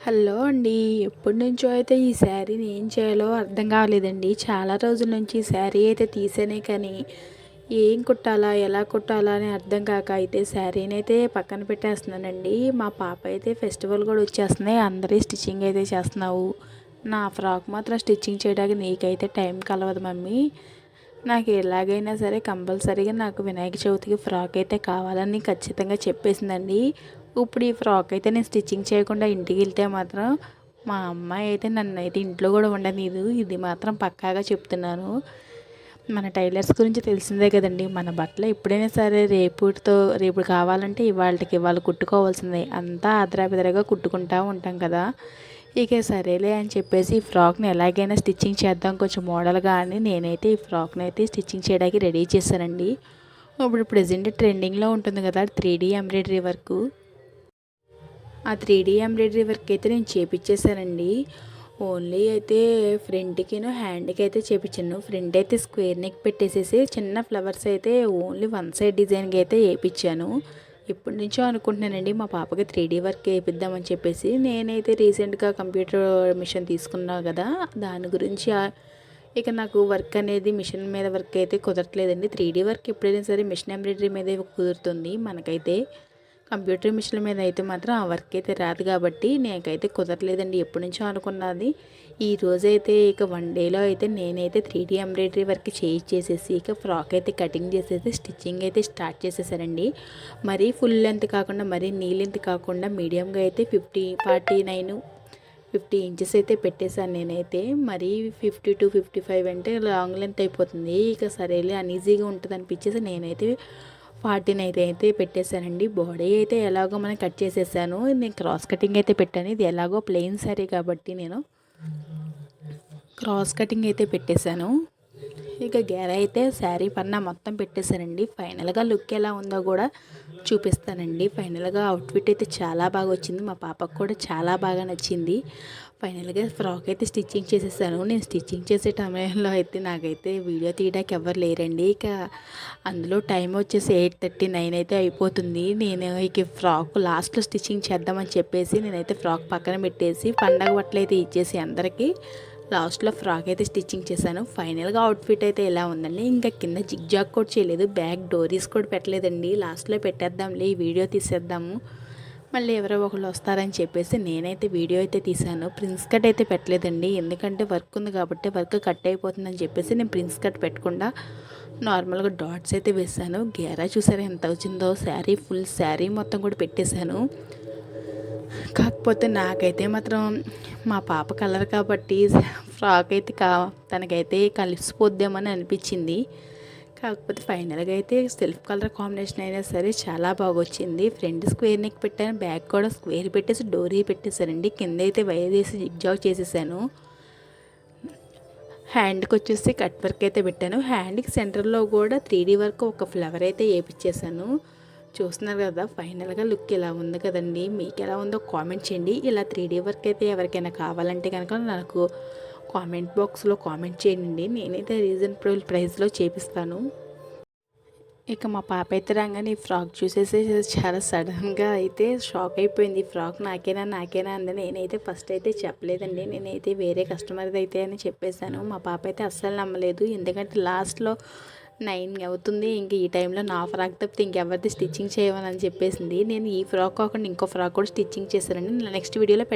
Hello అండి. ఎప్పటి నుంచో అయితే ఈ శారీని ఏం చేయాలో అర్థం కావలేదండి. చాలా రోజుల నుంచి ఈ శారీ అయితే తీసానే కానీ ఏం కుట్టాలా ఎలా కుట్టాలా అని అర్థం కాక అయితే శారీని అయితే పక్కన పెట్టేస్తున్నానండి. మా పాప అయితే ఫెస్టివల్ కూడా వచ్చేస్తున్నాయి. అందరి స్టిచ్చింగ్ అయితే చేస్తున్నావు నా ఫ్రాక్ మాత్రం స్టిచ్చింగ్ చేయడానికి నీకైతే టైం కలవదు మమ్మీ. నాకు ఎలాగైనా సరే కంపల్సరీగా నాకు వినాయక చవితికి ఫ్రాక్ అయితే కావాలని ఖచ్చితంగా చెప్పేసిందండి. ఇప్పుడు ఈ ఫ్రాక్ అయితే నేను స్టిచ్చింగ్ చేయకుండా ఇంటికి వెళ్తే మాత్రం మా అమ్మాయి అయితే నన్ను అయితే ఇంట్లో కూడా ఉండనీదు. ఇది మాత్రం పక్కాగా చెప్తున్నాను. మన టైలర్స్ గురించి తెలిసిందే కదండి. మన బట్టలు ఎప్పుడైనా సరే రేపుతో రేపు కావాలంటే ఇవాళకి ఇవాళ కుట్టుకోవాల్సిందే. అంతా ఆదరాబిదరగా కుట్టుకుంటూ ఉంటాం కదా. ఇక సరేలే అని చెప్పేసి ఈ ఫ్రాక్ని ఎలాగైనా స్టిచ్చింగ్ చేద్దాం. కొంచెం మోడల్గా అని నేనైతే ఈ ఫ్రాక్ని అయితే స్టిచ్చింగ్ చేయడానికి రెడీ చేశానండి. ఇప్పుడు ప్రజెంట్ ట్రెండింగ్లో ఉంటుంది కదా త్రీ డీ ఎంబ్రాయిడరీ వర్క్. ఆ త్రీ డీ ఎంబ్రాయిడరీ వర్క్ అయితే నేను చేపించేశానండి ఓన్లీ అయితే ఫ్రంట్కిను హ్యాండ్కి అయితే చేపించాను ఫ్రంట్ అయితే స్క్వేర్ నెక్ పెట్టేసేసి చిన్న ఫ్లవర్స్ అయితే ఓన్లీ వన్ సైడ్ డిజైన్కి అయితే వేయించాను ఎప్పటి నుంచో అనుకుంటున్నానండి మా పాపకి త్రీ డీ వర్క్ వేయిద్దామని చెప్పేసి. నేనైతే రీసెంట్గా కంప్యూటర్ మిషన్ తీసుకున్నా కదా దాని గురించి ఇక నాకు వర్క్ అనేది మిషన్ మీద వర్క్ అయితే కుదరట్లేదండి. త్రీ డీ వర్క్ ఎప్పుడైనా సరే మిషన్ ఎంబ్రాయిడరీ మీదే కుదురుతుంది మనకైతే. కంప్యూటర్ మిషన్ల మీద అయితే మాత్రం ఆ వర్క్ అయితే రాదు కాబట్టి నాకైతే కుదరలేదండి. ఎప్పటి నుంచో అనుకున్నది. ఈ రోజైతే ఇక వన్ డేలో అయితే నేనైతే త్రీ డీ ఎంబ్రాయిడరీ వర్క్ చేసేసి ఇక ఫ్రాక్ అయితే కటింగ్ చేసేసి స్టిచ్చింగ్ అయితే స్టార్ట్ చేసేసారండి మరీ ఫుల్ లెంత్ కాకుండా మరీ నీ లెంత్ కాకుండా మీడియంగా అయితే fifty forty nine fifty inches అయితే పెట్టేశాను నేనైతే. మరీ ఫిఫ్టీ టు ఫిఫ్టీ ఫైవ్ అంటే లాంగ్ లెంత్ అయిపోతుంది. ఇక సరేలే అన్ఈజీగా ఉంటుంది అనిపించేసి నేనైతే ఫార్టీ అయితే అయితే పెట్టేశానండి. బాడీ అయితే ఎలాగో మనం కట్ చేసేసాను. నేను క్రాస్ కటింగ్ అయితే పెట్టాను. ఇది ఎలాగో ప్లెయిన్ సారీ కాబట్టి నేను క్రాస్ కటింగ్ అయితే పెట్టేశాను. ఇక గేర అయితే శారీ పన్న మొత్తం పెట్టేశానండి ఫైనల్గా లుక్ ఎలా ఉందో కూడా చూపిస్తానండి. ఫైనల్గా అవుట్ఫిట్ అయితే చాలా బాగా వచ్చింది. మా పాపకు కూడా చాలా బాగా నచ్చింది. ఫైనల్గా ఫ్రాక్ అయితే స్టిచ్చింగ్ చేసేసాను. నేను స్టిచ్చింగ్ చేసే సమయంలో అయితే నాకైతే వీడియో తీయడానికి ఎవరు లేరండి. ఇక అందులో టైం వచ్చేసి ఎయిట్ థర్టీ నైన్ అయితే అయిపోతుంది. నేను ఇక ఫ్రాక్ లాస్ట్లో స్టిచ్చింగ్ చేద్దామని చెప్పేసి నేనైతే ఫ్రాక్ పక్కన పెట్టేసి పండగ బట్టలు అయితే ఇచ్చేసి అందరికీ లాస్ట్లో ఫ్రాక్ అయితే స్టిచ్చింగ్ చేశాను. ఫైనల్గా అవుట్ఫిట్ అయితే ఎలా ఉందండి? ఇంకా కింద జిగ్జాక్ కూడా చేయలేదు. బ్యాక్ డోరీస్ కూడా పెట్టలేదండి. లాస్ట్లో పెట్టేద్దాంలే ఈ వీడియో తీసేద్దాము. మళ్ళీ ఎవరో ఒకళ్ళు వస్తారని చెప్పేసి నేనైతే వీడియో అయితే తీశాను. ప్రిన్స్ కట్ అయితే పెట్టలేదండి. ఎందుకంటే వర్క్ ఉంది కాబట్టి వర్క్ కట్ అయిపోతుందని చెప్పేసి నేను ప్రిన్స్ కట్ పెట్టకుండా నార్మల్గా డాట్స్ అయితే వేసాను గేరా చూసారా ఎంత వచ్చిందో? శారీ ఫుల్ శారీ మొత్తం కూడా పెట్టేశాను. కాకపోతే నాకైతే మాత్రం మా పాప కలర్ కాబట్టి ఫ్రాక్ అయితే కా తనకైతే కలిసిపోద్దామని అనిపించింది. కాకపోతే ఫైనల్గా అయితే సెల్ఫ్ కలర్ కాంబినేషన్ అయినా సరే చాలా బాగా వచ్చింది ఫ్రంట్ స్క్వేర్ నెక్ పెట్టాను బ్యాక్ కూడా స్క్వేర్ పెట్టేసి డోరీ పెట్టేశానండి. కింద అయితే వైర్ వేసి జిగ్జాగ్ చేసేసాను. హ్యాండ్కి వచ్చేసి కట్ వర్క్ అయితే పెట్టాను. హ్యాండ్కి సెంటర్లో కూడా త్రీ వర్క్ ఒక ఫ్లవర్ అయితే వేపించేసాను చూస్తున్నారు కదా ఫైనల్గా లుక్ ఇలా ఉంది కదండి? మీకు ఎలా ఉందో కామెంట్ చేయండి. ఇలా త్రీ డీ వర్క్ అయితే ఎవరికైనా కావాలంటే కనుక నాకు కామెంట్ బాక్స్లో కామెంట్ చేయండి. నేనైతే రీజనబుల్ ప్రైస్లో చేపిస్తాను. ఇక మా పాప అయితే రాగానే ఈ ఫ్రాక్ చూసేసి చాలా సడన్గా అయితే షాక్ అయిపోయింది. ఈ ఫ్రాక్ నాకేనా నాకేనా అంది. నేనైతే ఫస్ట్ అయితే చెప్పలేదండి. నేనైతే వేరే కస్టమర్ది అయితే అని చెప్పేశాను. మా పాప అయితే అస్సలు నమ్మలేదు. ఎందుకంటే లాస్ట్లో నైన్ అవుతుంది. ఇంక ఈ టైంలో నా ఫ్రాక్ తప్పితే ఇంకెవరిది స్టిచ్చింగ్ చేయమని చెప్పేసింది. నేను ఈ ఫ్రాక్ కాకుండా ఇంకో ఫ్రాక్ కూడా స్టిచ్చింగ్ చేశానండి నెక్స్ట్ వీడియోలో